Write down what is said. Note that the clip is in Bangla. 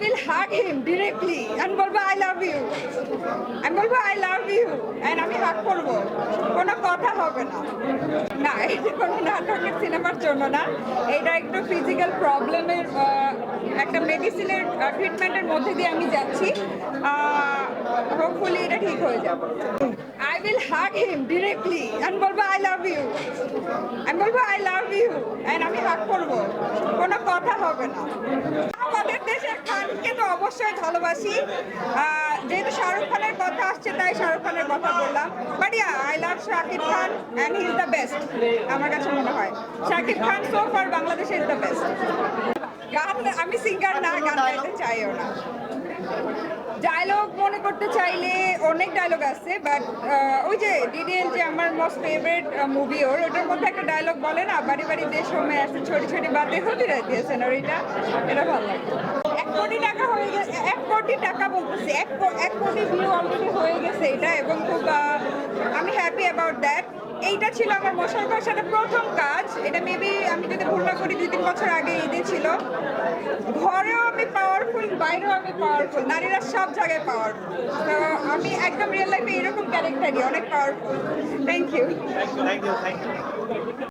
will hug him directly and বলব আই লাভ ইউ আমি বলব আই লাভ ইউ এন্ড আমি হাগ করব। কোনো কথা হবে না। না, এটা কোনো নাটকের সিনেমার জন্য না। এটা একটু ফিজিক্যাল প্রবলেমের একটা মেডিসিনের ট্রিটমেন্টের মধ্যে দিয়ে আমি যাচ্ছি। হোপফুলি এটা ঠিক হয়ে যাবে। I will hug him directly আমি বলব আই লাভ ইউ আমি বলব আই লাভ ইউ এন্ড আমি হাগ করব। কোনো কথা হবে না। অবশ্যই ভালোবাসি। যেহেতু শাহরুখ খানের কথা আসছে তাই শাহরুখ খানের কথা বললাম। But yeah I love Shakib Khan and he is the best আমার কাছে মনে হয়। Shakib Khan so far Bangladesh is the best গান আমি সিঙ্গার না গান গাইতে চাইও না। ডায়লগ মনে করতে চাইলে অনেক ডায়লগ আছে বাট ওই যে ডিডিএল যে আমার মোস্ট ফেভারিট মুভি ওর ওটার মধ্যে একটা ডায়লগ বলে না বাড়ি বাড়ি দেশ হোমে আছে ছোটি ছোটি বাতে হতে রাখতেছেন আর এটা এটা ভালো লাগে। কোটি টাকা হয়ে গেছে, এক কোটি টাকা বলতেছি, এক এক কোটি ভিউ অলরেডি হয়ে গেছে এটা, এবং খুব আমি হ্যাপি অ্যাবাউট দ্যাট এইটা ছিল আমার মোশারফের সাথে প্রথম কাজ। এটা মেবি আমি যদি ভুল না করি, দুই তিন বছর আগে ঈদে ছিল। ঘরেও আমি পাওয়ারফুল বাইরেও আমি পাওয়ারফুল নারীরা সব জায়গায় পাওয়ারফুল তো আমি একদম রিয়েল লাইফে এরকম ক্যারেক্টারই অনেক পাওয়ারফুল থ্যাংক ইউ